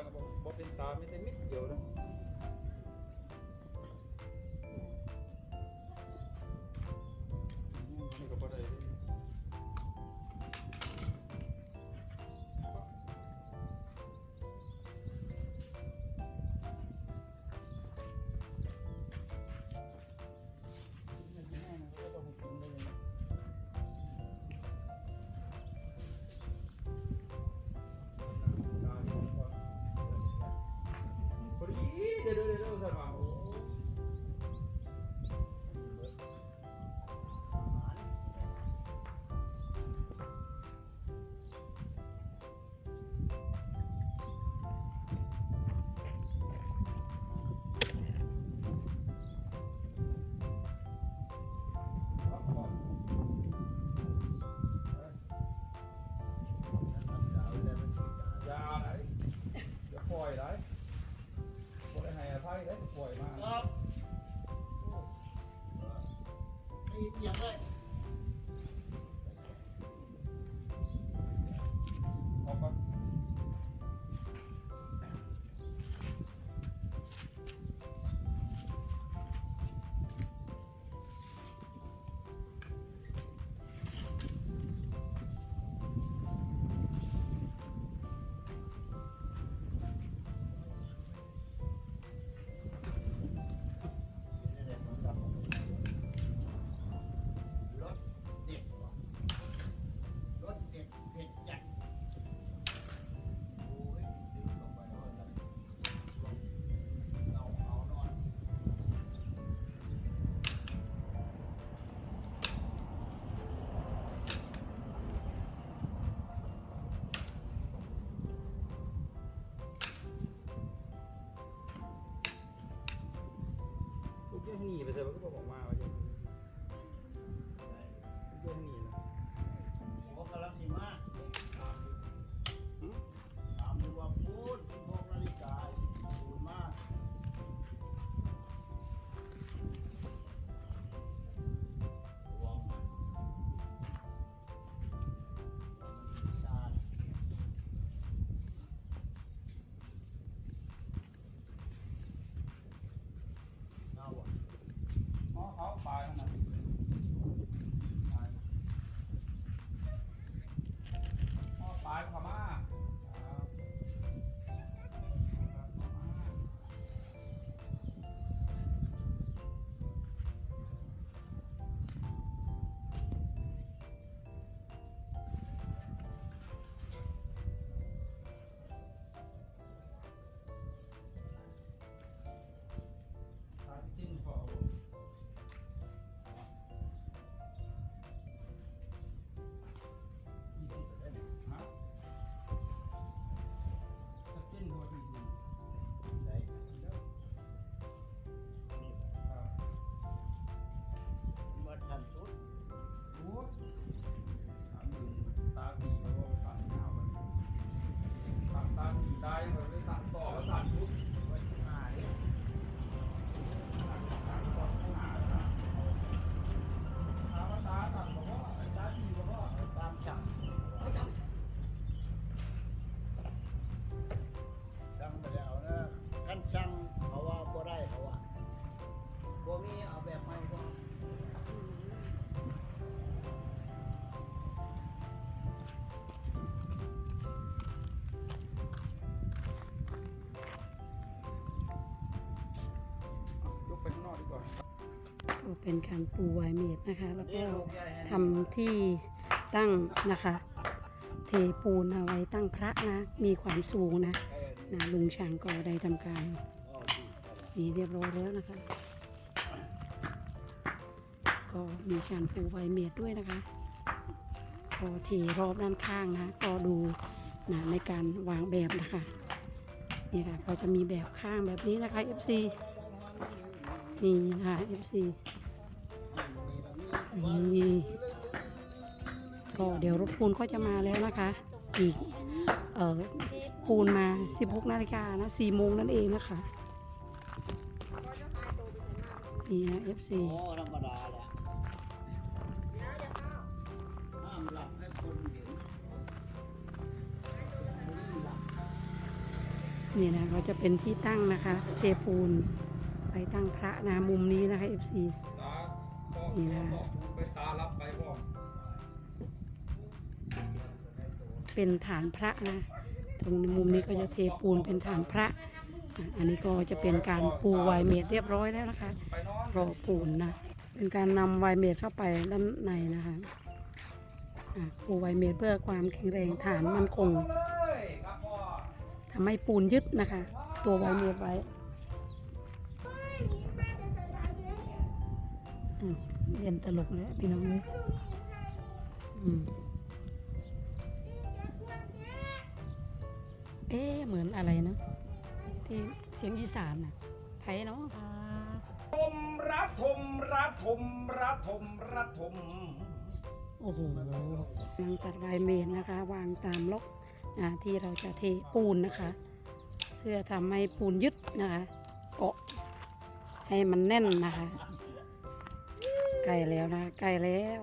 lang, magbenta kami ng meteor. จะปล่อยไหนบ่ได้ให้อภัยได้ป่วยมาครับไอ้เอียงเลย ก็บอกมาว่า เป็นการปูไวเมดนะคะ แล้วก็ทำที่ตั้งนะคะ เทปูนเอาไว้ตั้งพระนะ มีความสูงนะนะลุงช่างก็ได้ทำการนี่เรียบร้อยแล้วนะคะ ก็มีการปูไวเมดด้วยนะคะก็เทรอบด้านข้างนะก็ดูนะในการวางแบบนะคะนี่ค่ะก็จะมีแบบข้างแบบนี้นะคะ FC นี่นะคะ FC นี่ก็เดี๋ยวรถปูนก็จะมาแล้วนะคะ อีกเอ่อปูนมา 16นาฬิกานะ4โมงนั่นเองนะคะนี่นะ FC โอ้ธรรมดาแหละห้ามหลับให้คนเห็นนี่นะก็จะเป็นที่ตั้งนะคะเทปูนไปตั้งพระนะมุมนี้นะคะ FC ตาพ่อ นี่นะพ่อไปตารับไปพ่อเป็นฐานพระนะตรงมุมนี้ก็จะเทปูนเป็นฐานพระ อันนี้ก็จะเป็นการปูไวเมดเรียบร้อยแล้วนะคะรอปูนนะเป็นการนำไวเมดเข้าไปด้านในนะคะปูไวเมดเพื่อความแข็งแรงฐานมันคงทำให้ปูนยึดนะคะ ตัวไวเมดไว้ เรียนตลกเลยพี่น้องเลยอืมเอ๊ะเหมือนอะไรนะ ที่เสียงอีสานน่ะไผเนาะทมรัฐมรัฐมรัฐมรัฐมโอ้โหกำลังตัดไวเมนนะคะ วางตามล็อกอ่าที่เราจะเทปูนนะคะ เพื่อทำให้ปูนยึดนะคะ เกาะให้มันแน่นนะคะ ใกล้แล้วนะใกล้แล้ว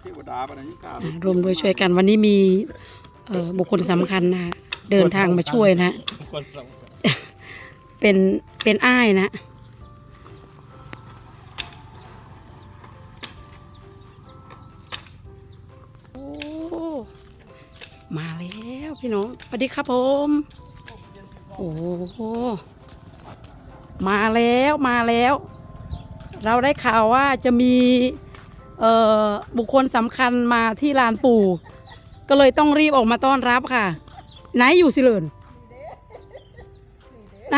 เทวดาปะนี่กล้าอ่ารวมโดวยช่วยกันวันนี้มีเอ่อบุคคลสำคัญนะคะเดินทางมาช่วยนะ คนสำคัญเป็นเป็นอ้ายนะโอ้มาแล้วพี่น้องสวัสดีครับผม โอ้โหมาแล้วมาแล้ว เราได้ข่าวว่าจะมีบุคคลสำคัญมาที่ลานปู่ ก็เลยต้องรีบออกมาต้อนรับค่ะ ไหนอยู่สิเลินไหน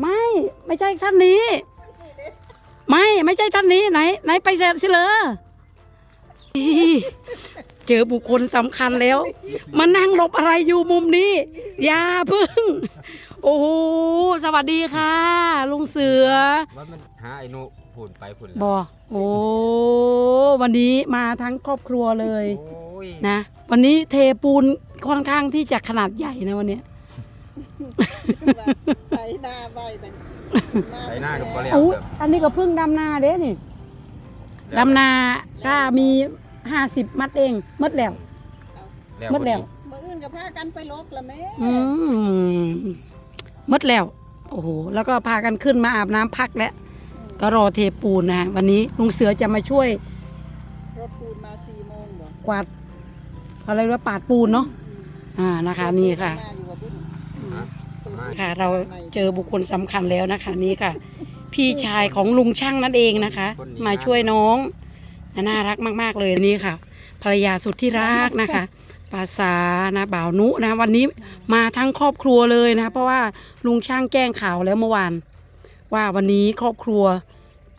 ไม่ไม่ใช่ท่านนี้ ไม่ไม่ใช่ท่านนี้ไหน ไหนไปเสร็จสิเลยอีเจอบุคคลสำคัญแล้ว มานั่งหลบอะไรอยู่มุมนี้อย่าพึ่ง โอ้โหสวัสดีค่ะ ลุงเสือ ว่ามันหาไอ้หนุผุ่นไปผุ่นบอโอ้วันนี้มาทั้งครอบครัวเลยโอ้ยนะ วันนี้เทปูนค่อนข้างที่จะขนาดใหญ่นะวันเนี้ยไถนาใบนั่นไปหน้ากับก็เรียกอู้แบบอันนี้ก็เพิ่งดำนาเด้นี่ ดำนาถ้ามีห้าสิบมัดเองมัดแล้ว หมดแล้วมื่ออื่นกับพากันไปลบละแม่อืมมัดแล้ว โอ้โห แล้วก็พากันขึ้นมาอาบน้ำพักแล้วก็รอเทปูนนะวันนี้ลุงเสือจะมาช่วยรถปูนมาสี่โมงบ่กวาดอะไรว่าปาดปูนเนาะอ่านะคะนี่ค่ะ มาอยู่กับบุญฮะมาค่ะเราเจอบุคคลสำคัญแล้วนะคะ นี่ค่ะ พี่ชายของลุงช่างนั่นเองนะคะ มาช่วยน้องน่ารักมาก ๆ เลยนี่ค่ะ ภรรยาสุดที่รักนะคะ ปาษานะบ่าวนุนะวันนี้มาทั้งครอบครัวเลยนะ เพราะว่าลุงช่างแจ้งข่าวแล้วเมื่อวานว่าวันนี้ครอบครัว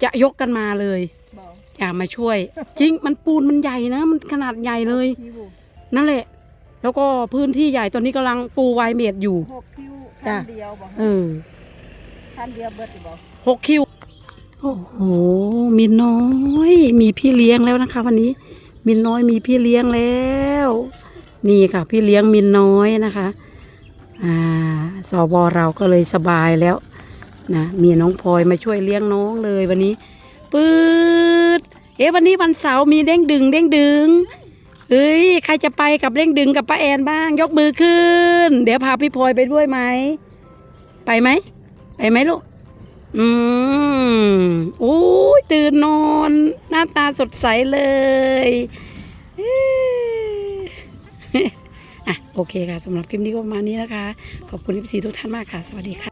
จะยกกันมาเลยบ่อยากมาช่วย จริงมันปูนมันใหญ่นะ มันขนาดใหญ่เลยคิวนั่นแหละ แล้วก็พื้นที่ใหญ่ตอนนี้กำลังปูไวเมดอยู่หกคิวจ้ะคันเดียวบ่เออคันเดียวเบิดบ่หกคิวโอ้โหมีน้อย มีพี่เลี้ยงแล้วนะคะ วันนี้มินน้อยมีพี่เลี้ยงแล้ว นี่ค่ะ พี่เลี้ยงมินน้อยนะคะอ่าสบเราก็เลยสบายแล้วนะมีน้องพลอยมาช่วยเลี้ยงน้องเลยวันนี้ปื๊ดเอ๊ะวันนี้วันเสาร์มีเด้งดึง เด้งดึงเฮ้ยใครจะไปกับเด้งดึงกับป้าแอนบ้าง ยกมือขึ้น เดี๋ยวพาพี่พลอยไปด้วยไหมไปไหมไปไหมลูกอืมโอ้ยตื่นนอน หน้าตาสดใสเลย อะโอเคค่ะสำหรับคลิปนี้ก็ประมาณนี้นะคะ ขอบคุณทีทุกท่านมากค่ะ สวัสดีค่ะ